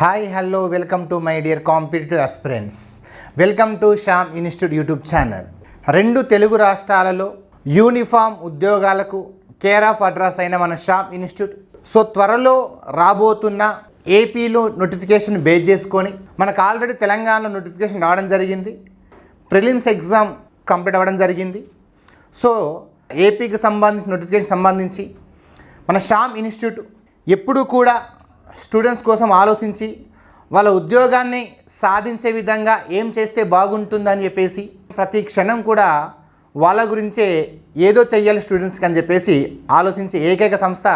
Hi hello welcome to my dear competitive aspirants welcome to Shyam institute YouTube channel రెండు తెలుగు రాష్ట్రాలలో uniform ఉద్యోగాలకు care of address అయిన మన Shyam institute so త్వరలో రాబోతున్న ఏపీలో నోటిఫికేషన్ బేస్ చేసుకొని మనకు ఆల్రెడీ తెలంగాణలో నోటిఫికేషన్ రావడం జరిగింది. ప్రిలిమ్స్ ఎగ్జామ్ కంప్లీట్ అవ్వడం జరిగింది. సో ఏపీకి సంబంధించి నోటిఫికేషన్ సంబంధించి మన శ్యామ్ ఇన్స్టిట్యూట్ ఎప్పుడూ కూడా స్టూడెంట్స్ కోసం ఆలోచించి వాళ్ళ ఉద్యోగాన్ని సాధించే విధంగా ఏం చేస్తే బాగుంటుందని చెప్పేసి ప్రతి క్షణం కూడా వాళ్ళ గురించే ఏదో చెయ్యాలి స్టూడెంట్స్కి అని చెప్పేసి ఆలోచించే ఏకైక సంస్థ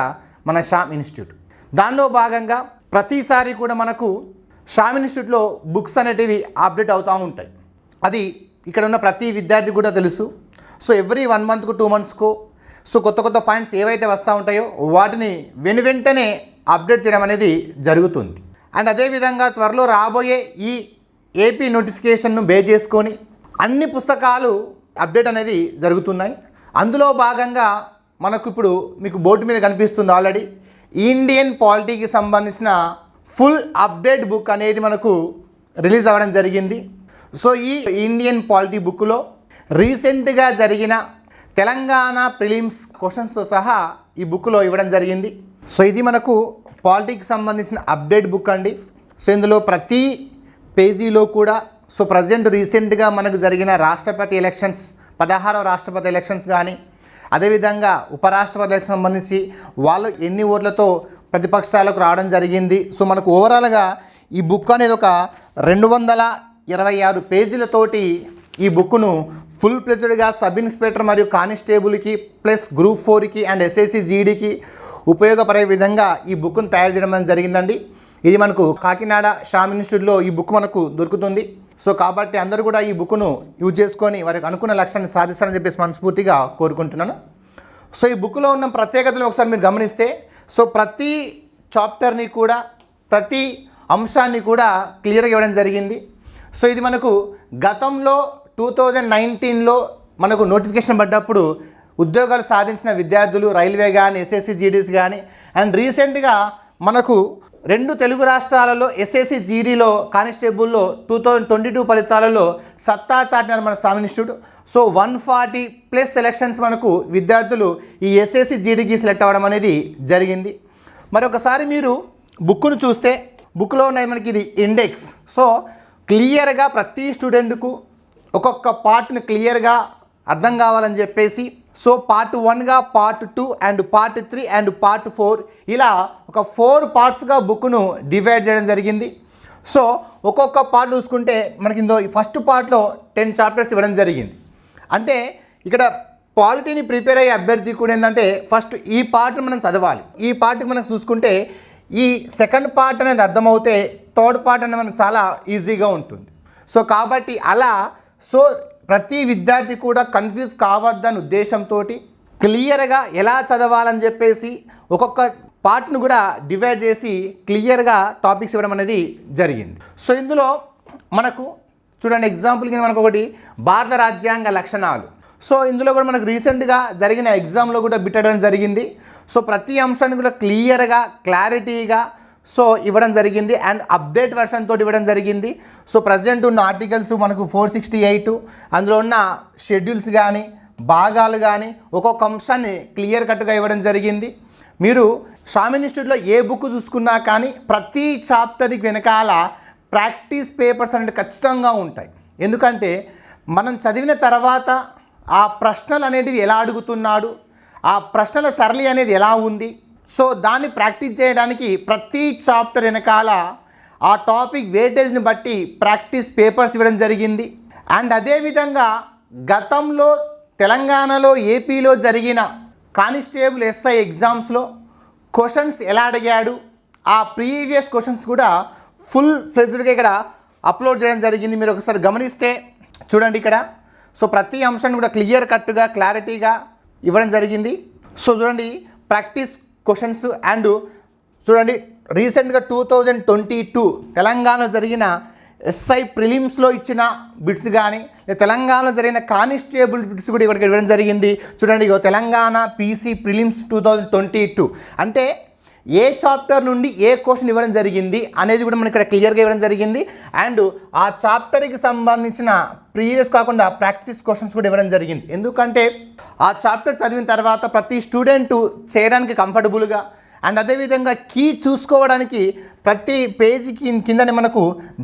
మన షామ్ ఇన్స్టిట్యూట్. దానిలో భాగంగా ప్రతిసారి కూడా మనకు షామ్ ఇన్స్టిట్యూట్లో బుక్స్ అనేటివి అప్డేట్ అవుతూ ఉంటాయి. అది ఇక్కడ ఉన్న ప్రతి విద్యార్థి కూడా తెలుసు. సో ఎవ్రీ వన్ మంత్కు టూ మంత్స్కు సో కొత్త కొత్త పాయింట్స్ ఏవైతే వస్తూ ఉంటాయో వాటిని వెను వెంటనే అప్డేట్ చేయడం అనేది జరుగుతుంది. అండ్ అదేవిధంగా త్వరలో రాబోయే ఈ ఏపీ నోటిఫికేషన్ను బేస్ చేసుకొని అన్ని పుస్తకాలు అప్డేట్ అనేది జరుగుతున్నాయి. అందులో భాగంగా మనకు ఇప్పుడు మీకు బోర్డు మీద కనిపిస్తుంది ఆల్రెడీ ఇండియన్ పాలిటీకి సంబంధించిన ఫుల్ అప్డేట్ బుక్ అనేది మనకు రిలీజ్ అవ్వడం జరిగింది. సో ఈ ఇండియన్ పాలిటీ బుక్లో రీసెంట్గా జరిగిన తెలంగాణ ప్రిలిమ్స్ క్వశ్చన్స్తో సహా ఈ బుక్లో ఇవ్వడం జరిగింది. సో ఇది మనకు పాలిటిక్స్ సంబంధించిన అప్డేట్ బుక్ అండి. సో ఇందులో ప్రతి పేజీలో కూడా సో ప్రజెంట్ రీసెంట్గా మనకు జరిగిన రాష్ట్రపతి ఎలక్షన్స్ పదహారవ రాష్ట్రపతి ఎలక్షన్స్ కానీ అదేవిధంగా ఉపరాష్ట్రపతి సంబంధించి వాళ్ళు ఎన్ని ఓట్లతో ప్రతిపక్షాలకు రావడం జరిగింది. సో మనకు ఓవరాల్గా ఈ బుక్ అనేది ఒక రెండు వందల ఇరవై ఆరు పేజీలతోటి ఈ బుక్ను ఫుల్ ప్లెజ్డ్గా సబ్ ఇన్స్పెక్టర్ మరియు కానిస్టేబుల్కి ప్లస్ గ్రూప్ ఫోర్కి అండ్ ఎస్ఎస్సి జీడీకి ఉపయోగపడే విధంగా ఈ బుక్ను తయారు చేయడం అనేది జరిగిందండి. ఇది మనకు కాకినాడ షామ్ ఇన్స్టిట్యూట్లో ఈ బుక్ మనకు దొరుకుతుంది. సో కాబట్టి అందరూ కూడా ఈ బుక్ను యూజ్ చేసుకొని వారికి అనుకున్న లక్ష్యాన్ని సాధిస్తారని చెప్పేసి మనస్ఫూర్తిగా కోరుకుంటున్నాను. సో ఈ బుక్లో ఉన్న ప్రత్యేకతలు ఒకసారి మీరు గమనిస్తే సో ప్రతి చాప్టర్ని కూడా ప్రతి అంశాన్ని కూడా క్లియర్గా ఇవ్వడం జరిగింది. సో ఇది మనకు గతంలో టూ థౌజండ్ నైన్టీన్లో మనకు నోటిఫికేషన్ పడ్డప్పుడు ఉద్యోగాలు సాధించిన విద్యార్థులు రైల్వే కానీ ఎస్ఎస్సి జీడీస్ కానీ అండ్ రీసెంట్గా మనకు రెండు తెలుగు రాష్ట్రాలలో ఎస్ఎస్సి జీడీలో కానిస్టేబుల్లో టూ థౌజండ్ ట్వంటీ టూ ఫలితాలలో సత్తా చాటినారు మన Swami institute. So one forty plus selections మనకు విద్యార్థులు ఈ ఎస్ఎస్సి జీడీకి సెలెక్ట్ అవ్వడం అనేది జరిగింది. మరొకసారి మీరు బుక్ను చూస్తే బుక్లో ఉన్నాయి మనకి ఇది ఇండెక్స్. సో క్లియర్గా ప్రతి స్టూడెంట్కు ఒక్కొక్క పార్ట్ని క్లియర్గా అర్థం కావాలని చెప్పేసి సో పార్ట్ వన్గా part two and part three and part four ఇలా ఒక ఫోర్ పార్ట్స్గా బుక్ను డివైడ్ చేయడం జరిగింది. సో ఒక్కొక్క పార్ట్ చూసుకుంటే మనకి ఇందో ఫస్ట్ పార్ట్లో టెన్ చాప్టర్స్ ఇవ్వడం జరిగింది. అంటే ఇక్కడ పాలిటీని ప్రిపేర్ అయ్యే అభ్యర్థి కూడా ఏంటంటే ఫస్ట్ ఈ పార్ట్ని మనం చదవాలి. ఈ పార్ట్కి మనం చూసుకుంటే ఈ సెకండ్ పార్ట్ అనేది అర్థమవుతే థర్డ్ పార్ట్ అనేది మనకు చాలా ఈజీగా ఉంటుంది. సో కాబట్టి అలా సో ప్రతి విద్యార్థి కూడా కన్ఫ్యూజ్ కావద్దని ఉద్దేశంతో క్లియర్గా ఎలా చదవాలని చెప్పేసి ఒక్కొక్క పార్ట్ను కూడా డివైడ్ చేసి క్లియర్గా టాపిక్స్ ఇవ్వడం అనేది జరిగింది. సో ఇందులో మనకు చూడండి ఎగ్జాంపుల్ కింద మనకు ఒకటి భారత రాజ్యాంగ లక్షణాలు. సో ఇందులో కూడా మనకు రీసెంట్గా జరిగిన ఎగ్జామ్లో కూడా బిట్టడం జరిగింది. సో ప్రతి అంశాన్ని కూడా క్లియర్గా క్లారిటీగా సో ఇవ్వడం జరిగింది. అండ్ అప్డేట్ వెర్షన్ తోటి ఇవ్వడం జరిగింది. సో ప్రజెంట్ ఉన్న ఆర్టికల్స్ మనకు ఫోర్ సిక్స్టీ ఎయిట్ అందులో ఉన్న షెడ్యూల్స్ కానీ భాగాలు కానీ ఒక్కొక్క అంశాన్ని క్లియర్ కట్గా ఇవ్వడం జరిగింది. మీరు స్వామి ఇన్స్టిట్యూట్లో ఏ బుక్ చూసుకున్నా కానీ ప్రతి చాప్టర్కి వెనకాల ప్రాక్టీస్ పేపర్స్ అనేవి ఖచ్చితంగా ఉంటాయి. ఎందుకంటే మనం చదివిన తర్వాత ఆ ప్రశ్నలు అనేటివి ఎలా అడుగుతున్నాడు ఆ ప్రశ్నల సరళి అనేది ఎలా ఉంది సో దాన్ని ప్రాక్టీస్ చేయడానికి ప్రతి చాప్టర్ వెనకాల ఆ టాపిక్ వేటేజ్ని బట్టి ప్రాక్టీస్ పేపర్స్ ఇవ్వడం జరిగింది. అండ్ అదేవిధంగా గతంలో తెలంగాణలో ఏపీలో జరిగిన కానిస్టేబుల్ ఎస్ఐ ఎగ్జామ్స్లో క్వశ్చన్స్ ఎలా అడిగాడు ఆ ప్రీవియస్ క్వశ్చన్స్ కూడా ఫుల్ ఫ్లెజ్డ్గా ఇక్కడ అప్లోడ్ చేయడం జరిగింది. మీరు ఒకసారి గమనిస్తే చూడండి ఇక్కడ. సో ప్రతి అంశాన్ని కూడా క్లియర్ కట్గా క్లారిటీగా ఇవ్వడం జరిగింది. సో చూడండి ప్రాక్టీస్ క్వశ్చన్స్ అండ్ చూడండి రీసెంట్గా టూ థౌజండ్ ట్వంటీ టూ తెలంగాణలో జరిగిన ఎస్ఐ ప్రిలిమ్స్లో ఇచ్చిన బిట్స్ కానీ తెలంగాణలో జరిగిన కానిస్టేబుల్ బిట్స్ కూడా ఇక్కడికి ఇవ్వడం జరిగింది. చూడండి ఇగో Telangana PC prelims two thousand twenty two అంటే ఏ చాప్టర్ నుండి ఏ క్వశ్చన్ ఇవ్వడం జరిగింది అనేది కూడా మనకి ఇక్కడ క్లియర్గా ఇవ్వడం జరిగింది. అండ్ ఆ చాప్టర్కి సంబంధించిన ప్రీవియస్ కాకుండా ప్రాక్టీస్ క్వశ్చన్స్ కూడా ఇవ్వడం జరిగింది. ఎందుకంటే ఆ చాప్టర్ చదివిన తర్వాత ప్రతి స్టూడెంట్ చేయడానికి కంఫర్టబుల్గా అండ్ అదేవిధంగా కీ చూసుకోవడానికి ప్రతి పేజీకి కిందనే మనకు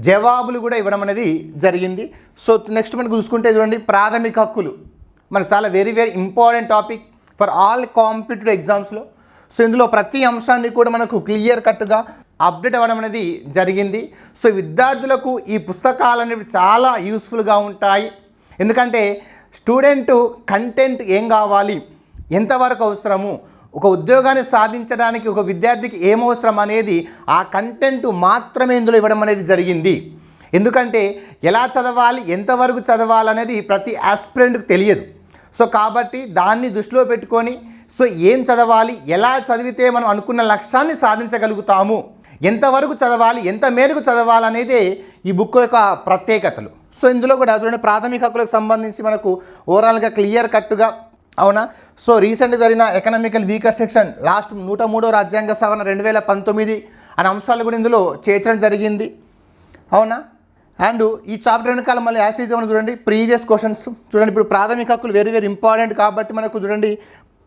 జవాబులు కూడా ఇవ్వడం అనేది జరిగింది. సో నెక్స్ట్ మనకు చూసుకుంటే చూడండి ప్రాథమిక హక్కులు. మనకు చాలా very very important topic for all competitive ఎగ్జామ్స్లో సో ఇందులో ప్రతి అంశాన్ని కూడా మనకు క్లియర్ కట్గా అప్డేట్ అవ్వడం అనేది జరిగింది. సో విద్యార్థులకు ఈ పుస్తకాలు అనేవి చాలా యూస్ఫుల్గా ఉంటాయి. ఎందుకంటే స్టూడెంట్ కంటెంట్ ఏం కావాలి? ఎంతవరకు అవసరము? ఒక ఉద్యోగాన్ని సాధించడానికి ఒక విద్యార్థికి ఏం అవసరం అనేది ఆ కంటెంట్ మాత్రమే ఇందులో ఇవ్వడం అనేది జరిగింది. ఎందుకంటే ఎలా చదవాలి? ఎంతవరకు చదవాలి అనేది ప్రతి ఆస్పిరెంట్కి తెలియదు. సో కాబట్టి దాన్ని దృష్టిలో పెట్టుకొని సో ఏం చదవాలి? ఎలా చదివితే మనం అనుకున్న లక్ష్యాన్ని సాధించగలుగుతాము? ఎంతవరకు చదవాలి? ఎంత మేరకు చదవాలి అనేది ఈ బుక్ యొక్క ప్రత్యేకతలు. సో ఇందులో కూడా చూడండి ప్రాథమిక హక్కులకు సంబంధించి మనకు ఓవరాల్గా క్లియర్ కట్టుగా అవునా? సో రీసెంట్గా జరిగిన ఎకనామికల్ వీకర్ సెక్షన్ లాస్ట్ నూట మూడో రాజ్యాంగ సవరణ రెండు వేల పంతొమ్మిది అనే అంశాలు కూడా ఇందులో చేర్చడం జరిగింది. అవునా? అండ్ ఈ చాప్టర్ వెనకాల మళ్ళీ యాస్టీజ్ ఏమైనా చూడండి ప్రీవియస్ క్వశ్చన్స్. చూడండి ఇప్పుడు ప్రాథమిక హక్కులు వెరీ వెరీ ఇంపార్టెంట్ కాబట్టి మనకు చూడండి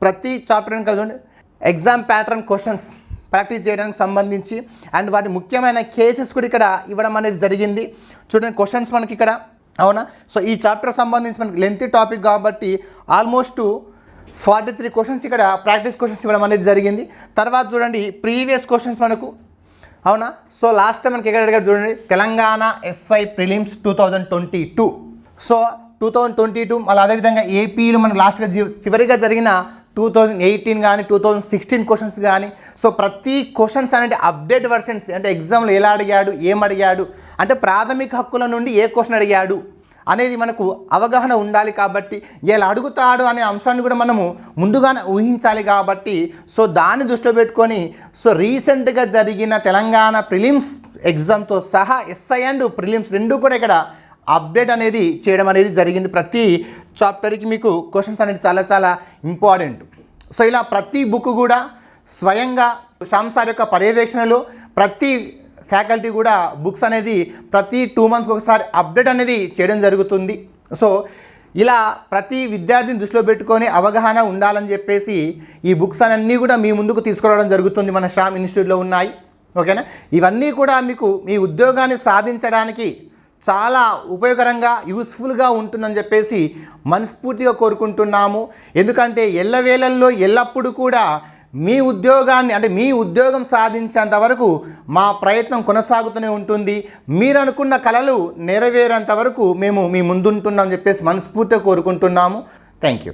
ప్రతి చాప్టర్ని కలిసి ఎగ్జామ్ ప్యాటర్న్ క్వశ్చన్స్ ప్రాక్టీస్ చేయడానికి సంబంధించి అండ్ వాటి ముఖ్యమైన కేసెస్ కూడా ఇక్కడ ఇవ్వడం అనేది జరిగింది. చూడండి క్వశ్చన్స్ మనకి ఇక్కడ. అవునా? సో ఈ చాప్టర్ సంబంధించి మనకి లెంతీ టాపిక్ కాబట్టి ఆల్మోస్ట్ ఫార్టీ త్రీ క్వశ్చన్స్ ఇక్కడ ప్రాక్టీస్ క్వశ్చన్స్ ఇవ్వడం అనేది జరిగింది. తర్వాత చూడండి ప్రీవియస్ క్వశ్చన్స్ మనకు. అవునా? సో లాస్ట్ టైం మనకి ఎక్కడ అడిగారు చూడండి? Telangana SI prelims two thousand twenty two so two thousand twenty two మళ్ళీ అదేవిధంగా ఏపీలో మనకు లాస్ట్గా చివరిగా జరిగిన టూ థౌజండ్ ఎయిటీన్ కానీ టూ థౌజండ్ సిక్స్టీన్ క్వశ్చన్స్ కానీ సో ప్రతి క్వశ్చన్స్ అనేది అప్డేట్ వర్షన్స్ అంటే ఎగ్జామ్లో ఎలా అడిగాడు ఏం అడిగాడు అంటే ప్రాథమిక హక్కుల నుండి ఏ క్వశ్చన్ అడిగాడు అనేది మనకు అవగాహన ఉండాలి కాబట్టి ఇలా అడుగుతాడు అనే అంశాన్ని కూడా మనము ముందుగానే ఊహించాలి కాబట్టి సో దాన్ని దృష్టిలో పెట్టుకొని సో రీసెంట్గా జరిగిన తెలంగాణ ప్రిలిమ్స్ ఎగ్జామ్తో సహా ఎస్ఐ అండ్ ప్రిలిమ్స్ రెండు కూడా ఇక్కడ అప్డేట్ అనేది చేయడం అనేది జరిగింది. ప్రతి చాప్టర్కి మీకు క్వశ్చన్స్ అనేది చాలా చాలా ఇంపార్టెంట్ సో ఇలా ప్రతి బుక్ కూడా స్వయంగా శ్యామ్ సార్ యొక్క పర్యవేక్షణలో ప్రతి ఫ్యాకల్టీ కూడా బుక్స్ అనేది ప్రతి టూ మంత్స్కి ఒకసారి అప్డేట్ అనేది చేయడం జరుగుతుంది. సో ఇలా ప్రతి విద్యార్థిని దృష్టిలో పెట్టుకొని అవగాహన ఉండాలని చెప్పేసి ఈ బుక్స్ అన్నీ కూడా మీ ముందుకు తీసుకురావడం జరుగుతుంది మన శ్యామ్ ఇన్స్టిట్యూట్లో ఉన్నాయి. ఓకేనా ఇవన్నీ కూడా మీకు మీ ఉద్యోగాన్ని సాధించడానికి చాలా ఉపయోగకరంగా యూస్ఫుల్గా ఉంటుందని చెప్పేసి మనస్ఫూర్తిగా కోరుకుంటున్నాము. ఎందుకంటే ఎల్లవేళల్లో ఎల్లప్పుడూ కూడా మీ ఉద్యోగాన్ని అంటే మీ ఉద్యోగం సాధించేంత వరకు మా ప్రయత్నం కొనసాగుతూనే ఉంటుంది. మీరు అనుకున్న కళలు నెరవేరేంత వరకు మేము మీ ముందుంటున్నాం చెప్పేసి మనస్ఫూర్తిగా కోరుకుంటున్నాము. Thank you